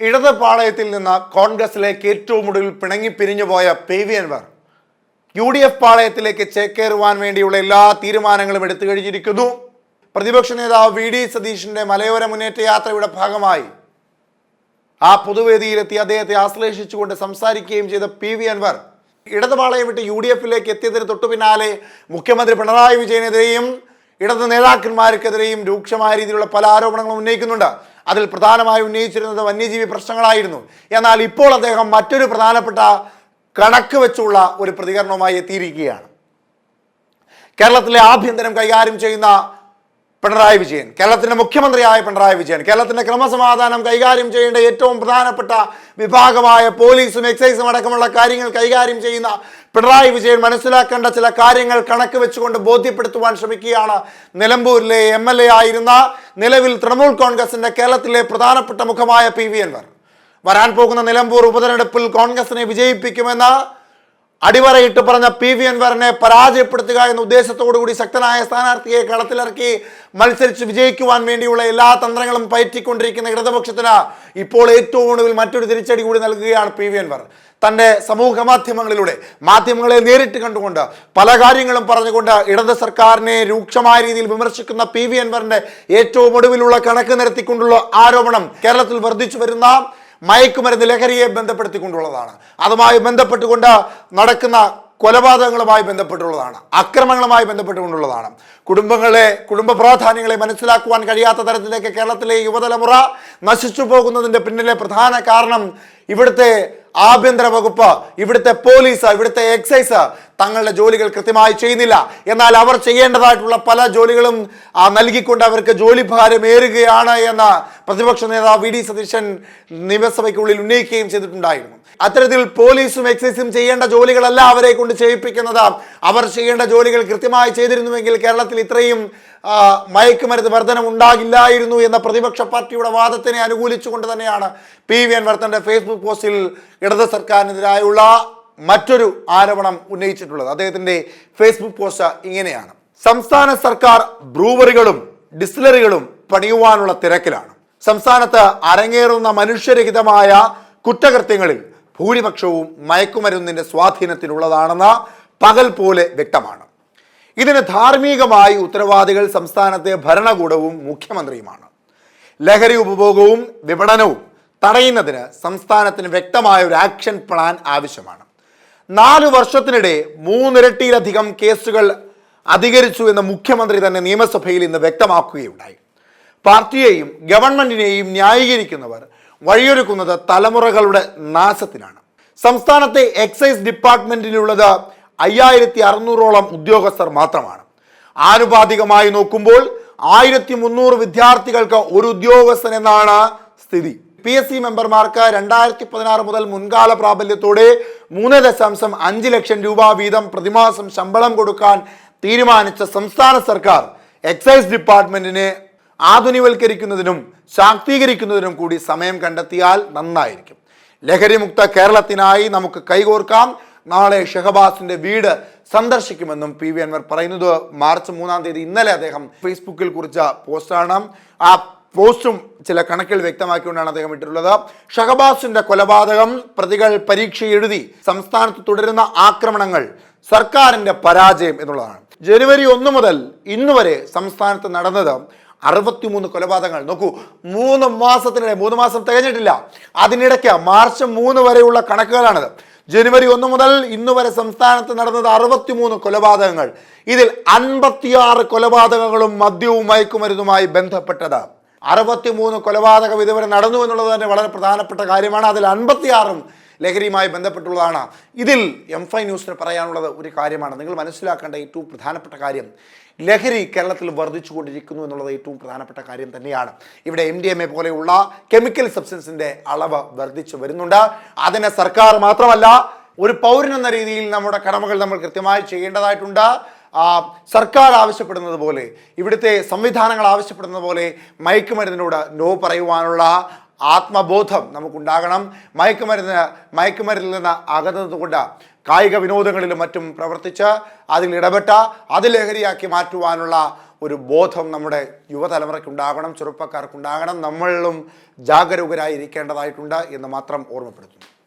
ഇടത് പാളയത്തിൽ നിന്ന് കോൺഗ്രസിലേക്ക് ഏറ്റവും ഒടുവിൽ പിണങ്ങി പിരിഞ്ഞുപോയ P V Anvar U D F പാളയത്തിലേക്ക് ചേക്കേറുവാൻ വേണ്ടിയുള്ള എല്ലാ തീരുമാനങ്ങളും എടുത്തു കഴിഞ്ഞിരിക്കുന്നു. പ്രതിപക്ഷ നേതാവ് വി ഡി സതീഷിന്റെ മലയോര മുന്നേറ്റ യാത്രയുടെ ഭാഗമായി ആ പൊതുവേദിയിലെത്തി അദ്ദേഹത്തെ ആശ്ലേഷിച്ചുകൊണ്ട് സംസാരിക്കുകയും ചെയ്ത പി വി അൻവർ ഇടതുപാളയം വിട്ട് യു ഡി എഫിലേക്ക് എത്തിയതിന് തൊട്ടു പിന്നാലെ മുഖ്യമന്ത്രി പിണറായി വിജയനെതിരെയും ഇടത് നേതാക്കന്മാർക്കെതിരെയും രൂക്ഷമായ രീതിയിലുള്ള പല ആരോപണങ്ങളും ഉന്നയിക്കുന്നുണ്ട്. അതിൽ പ്രധാനമായി ഉന്നയിച്ചിരുന്നത് വന്യജീവി പ്രശ്നങ്ങളായിരുന്നു. എന്നാൽ ഇപ്പോൾ അദ്ദേഹം മറ്റൊരു പ്രധാനപ്പെട്ട കണക്ക് വെച്ചുള്ള ഒരു പ്രതികരണവുമായി എത്തിയിരിക്കുകയാണ്. കേരളത്തിലെ ആഭ്യന്തരം കൈകാര്യം ചെയ്യുന്ന പിണറായി വിജയൻ കേരളത്തിന്റെ മുഖ്യമന്ത്രിയായ പിണറായി വിജയൻ കേരളത്തിന്റെ ക്രമസമാധാനം കൈകാര്യം ചെയ്യേണ്ട ഏറ്റവും പ്രധാനപ്പെട്ട വിഭാഗമായ പോലീസും എക്സൈസും അടക്കമുള്ള കാര്യങ്ങൾ കൈകാര്യം ചെയ്യുന്ന പിണറായി വിജയൻ മനസ്സിലാക്കേണ്ട ചില കാര്യങ്ങൾ കണക്ക് വെച്ചുകൊണ്ട് ബോധ്യപ്പെടുത്തുവാൻ ശ്രമിക്കുകയാണ് നിലമ്പൂരിലെ എം എൽ എ ആയിരുന്ന നിലവിൽ തൃണമൂൽ കോൺഗ്രസിന്റെ കേരളത്തിലെ പ്രധാനപ്പെട്ട മുഖമായ പി വി അൻവർ. വരാൻ പോകുന്ന നിലമ്പൂർ ഉപതെരഞ്ഞെടുപ്പിൽ കോൺഗ്രസിനെ വിജയിപ്പിക്കുമെന്ന് അടിവരയിട്ട് പറഞ്ഞ പി വി അൻവറിനെ പരാജയപ്പെടുത്തുക എന്ന ഉദ്ദേശത്തോടു കൂടി ശക്തനായ സ്ഥാനാർത്ഥിയെ കളത്തിലിറക്കി മത്സരിച്ച് വിജയിക്കുവാൻ വേണ്ടിയുള്ള എല്ലാ തന്ത്രങ്ങളും പയറ്റിക്കൊണ്ടിരിക്കുന്ന ഇടതുപക്ഷത്തിന് ഇപ്പോൾ ഏറ്റവും ഒടുവിൽ മറ്റൊരു തിരിച്ചടി കൂടി നൽകുകയാണ് പി വി അൻവർ. തന്റെ സമൂഹ മാധ്യമങ്ങളിലൂടെ മാധ്യമങ്ങളെ നേരിട്ട് കണ്ടുകൊണ്ട് പല കാര്യങ്ങളും പറഞ്ഞുകൊണ്ട് ഇടത് സർക്കാരിനെ രൂക്ഷമായ രീതിയിൽ വിമർശിക്കുന്ന പി വി അൻവറിന്റെ ഏറ്റവും ഒടുവിലുള്ള കണക്ക് നിരത്തിക്കൊണ്ടുള്ള ആരോപണം കേരളത്തിൽ വർദ്ധിച്ചു വരുന്ന മയക്കുമരുന്ന് ലഹരിയെ ബന്ധപ്പെടുത്തിക്കൊണ്ടുള്ളതാണ്. അതുമായി ബന്ധപ്പെട്ടുകൊണ്ട് നടക്കുന്ന കൊലപാതകങ്ങളുമായി ബന്ധപ്പെട്ടുള്ളതാണ്. അക്രമങ്ങളുമായി ബന്ധപ്പെട്ടുകൊണ്ടുള്ളതാണ്. കുടുംബങ്ങളെ കുടുംബ പ്രാധാന്യങ്ങളെ മനസ്സിലാക്കുവാൻ കഴിയാത്ത തരത്തിലേക്ക് കേരളത്തിലെ യുവതലമുറ നശിച്ചു പോകുന്നതിന്റെ പിന്നിലെ പ്രധാന കാരണം ഇവിടുത്തെ ആഭ്യന്തര വകുപ്പ് ഇവിടുത്തെ പോലീസ് ഇവിടുത്തെ എക്സൈസ് തങ്ങളുടെ ജോലികൾ കൃത്യമായി ചെയ്യുന്നില്ല. എന്നാൽ അവർ ചെയ്യേണ്ടതായിട്ടുള്ള പല ജോലികളും നൽകിക്കൊണ്ട് അവർക്ക് ജോലിഭാരം ഏറുകയാണ് എന്ന് പ്രതിപക്ഷ നേതാവ് വി ഡി സതീശൻ നിയമസഭയ്ക്കുള്ളിൽ ഉന്നയിക്കുകയും ചെയ്തിട്ടുണ്ടായിരുന്നു. അത്തരത്തിൽ പോലീസും എക്സൈസും ചെയ്യേണ്ട ജോലികളല്ല അവരെ കൊണ്ട് ചെയ്യിപ്പിക്കുന്നത്. അവർ ചെയ്യേണ്ട ജോലികൾ കൃത്യമായി ചെയ്തിരുന്നുവെങ്കിൽ കേരളത്തിൽ ഇത്രയും മയക്കുമരുന്ന് വർധനം ഉണ്ടാകില്ലായിരുന്നു എന്ന പ്രതിപക്ഷ പാർട്ടിയുടെ വാദത്തിനെ അനുകൂലിച്ചുകൊണ്ട് തന്നെയാണ് പി വി അൻവർ തന്റെ ഫേസ്ബുക്ക് പോസ്റ്റിൽ ഇടത് സർക്കാരിനെതിരായുള്ള മറ്റൊരു ആരോപണം ഉന്നയിച്ചിട്ടുള്ളത്. അദ്ദേഹത്തിന്റെ ഫേസ്ബുക്ക് പോസ്റ്റ് ഇങ്ങനെയാണ്. സംസ്ഥാന സർക്കാർ ബ്രൂവറികളും ഡിസ്റ്റിലറികളും പണിയുവാനുള്ള തിരക്കിലാണ്. സംസ്ഥാനത്ത് അരങ്ങേറുന്ന മനുഷ്യരഹിതമായ കുറ്റകൃത്യങ്ങളിൽ ഭൂരിപക്ഷവും മയക്കുമരുന്നിന്റെ സ്വാധീനത്തിലുള്ളതാണെന്ന് പകൽ പോലെ വ്യക്തമാണ്. ഇതിന് ധാർമ്മികമായി ഉത്തരവാദികൾ സംസ്ഥാനത്തെ ഭരണകൂടവും മുഖ്യമന്ത്രിയുമാണ്. ലഹരി ഉപഭോഗവും വിപണനവും തടയുന്നതിന് സംസ്ഥാനത്തിന് വ്യക്തമായ ഒരു ആക്ഷൻ പ്ലാൻ ആവശ്യമാണ്. നാല് വർഷത്തിനിടെ മൂന്നിരട്ടിയിലധികം കേസുകൾ അധികരിച്ചു എന്ന് മുഖ്യമന്ത്രി തന്നെ നിയമസഭയിൽ ഇന്ന് വ്യക്തമാക്കുകയുണ്ടായി. പാർട്ടിയെയും ഗവൺമെന്റിനെയും ന്യായീകരിക്കുന്നവർ വഴിയൊരുക്കുന്നത് തലമുറകളുടെ നാശത്തിനാണ്. സംസ്ഥാനത്തെ എക്സൈസ് ഡിപ്പാർട്ട്മെന്റിലുള്ളത് അയ്യായിരത്തി അറുന്നൂറോളം ഉദ്യോഗസ്ഥർ മാത്രമാണ്. ആനുപാതികമായി നോക്കുമ്പോൾ ആയിരത്തി മുന്നൂറ് വിദ്യാർത്ഥികൾക്ക് ഒരു ഉദ്യോഗസ്ഥൻ എന്നാണ് സ്ഥിതി. പി എസ് സി മെമ്പർമാർക്ക് രണ്ടായിരത്തി പതിനാറ് മുതൽ മുൻകാല പ്രാബല്യത്തോടെ മൂന്ന് ദശാംശം അഞ്ച് ലക്ഷം രൂപ വീതം പ്രതിമാസം ശമ്പളം കൊടുക്കാൻ തീരുമാനിച്ച സംസ്ഥാന സർക്കാർ എക്സൈസ് ഡിപ്പാർട്ട്മെന്റിനെ ആധുനികവൽക്കരിക്കുന്നതിനും ശാക്തീകരിക്കുന്നതിനും കൂടി സമയം കണ്ടെത്തിയാൽ നന്നായിരിക്കും. ലഹരിമുക്ത കേരളത്തിനായി നമുക്ക് കൈകോർക്കാം. നാളെ ഷഹബാസിന്റെ വീട് സന്ദർശിക്കുമെന്നും പി വി അൻവർ പറയുന്നത് മാർച്ച് മൂന്നാം തീയതി ഇന്നലെ അദ്ദേഹം ഫേസ്ബുക്കിൽ കുറിച്ച പോസ്റ്റാണ്. ആ പോസ്റ്റും ചില കണക്കിൽ വ്യക്തമാക്കിക്കൊണ്ടാണ് അദ്ദേഹം ഇട്ടിട്ടുള്ളത്. ഷഹബാസിന്റെ കൊലപാതകം പ്രതികൾ പരീക്ഷ എഴുതി സംസ്ഥാനത്ത് തുടരുന്ന ആക്രമണങ്ങൾ സർക്കാരിന്റെ പരാജയം എന്നുള്ളതാണ്. ജനുവരി ഒന്ന് മുതൽ ഇന്ന് വരെ സംസ്ഥാനത്ത് നടന്നത് അറുപത്തിമൂന്ന് കൊലപാതകങ്ങൾ. നോക്കൂ മൂന്ന് മാസത്തിനിടെ മൂന്ന് മാസം തികഞ്ഞിട്ടില്ല. അതിനിടയ്ക്ക് മാർച്ച് മൂന്ന് വരെയുള്ള കണക്കുകളാണിത്. ജനുവരി ഒന്ന് മുതൽ ഇന്ന് വരെ സംസ്ഥാനത്ത് നടന്നത് അറുപത്തിമൂന്ന് കൊലപാതകങ്ങൾ. ഇതിൽ അൻപത്തിയാറ് കൊലപാതകങ്ങളും മദ്യവും മയക്കുമരുന്നുമായി ബന്ധപ്പെട്ടത്. അറുപത്തിമൂന്ന് കൊലപാതകം ഇതുവരെ നടന്നു എന്നുള്ളത് തന്നെ വളരെ പ്രധാനപ്പെട്ട കാര്യമാണ്. അതിൽ അൻപത്തിയാറും ലഹരിയുമായി ബന്ധപ്പെട്ടുള്ളതാണ്. ഇതിൽ എം ഫൈ ന്യൂസിന് പറയാനുള്ളത് ഒരു കാര്യമാണ്. നിങ്ങൾ മനസ്സിലാക്കേണ്ട ഏറ്റവും പ്രധാനപ്പെട്ട കാര്യം ലഹരി കേരളത്തിൽ വർദ്ധിച്ചുകൊണ്ടിരിക്കുന്നു എന്നുള്ളത് ഏറ്റവും പ്രധാനപ്പെട്ട കാര്യം തന്നെയാണ്. ഇവിടെ എം ഡി എം എ പോലെയുള്ള കെമിക്കൽ സബ്സ്റ്റൻസിന്റെ അളവ് വർദ്ധിച്ചു വരുന്നുണ്ട്. അതിനെ സർക്കാർ മാത്രമല്ല ഒരു പൗരൻ എന്ന രീതിയിൽ നമ്മുടെ കടമകൾ നമ്മൾ കൃത്യമായി ചെയ്യേണ്ടതായിട്ടുണ്ട്. സർക്കാർ ആവശ്യപ്പെടുന്നത് പോലെ ഇവിടുത്തെ സംവിധാനങ്ങൾ ആവശ്യപ്പെടുന്നത് പോലെ മയക്കുമരുന്നിനോട് നോ പറയുവാനുള്ള ആത്മബോധം നമുക്കുണ്ടാകണം. മയക്കുമരുന്ന് മയക്കുമരുന്നിൽ നിന്ന് അകന്നതുകൊണ്ട് കായിക വിനോദങ്ങളിലും മറ്റും പ്രവർത്തിച്ച് അതിൽ ഇടപെട്ട അത് ലഹരിയാക്കി മാറ്റുവാനുള്ള ഒരു ബോധം നമ്മുടെ യുവതലമുറയ്ക്കുണ്ടാകണം ചെറുപ്പക്കാർക്കുണ്ടാകണം. നമ്മളിലും ജാഗരൂകരായിരിക്കേണ്ടതായിട്ടുണ്ട് എന്ന് മാത്രം ഓർമ്മപ്പെടുത്തുന്നു.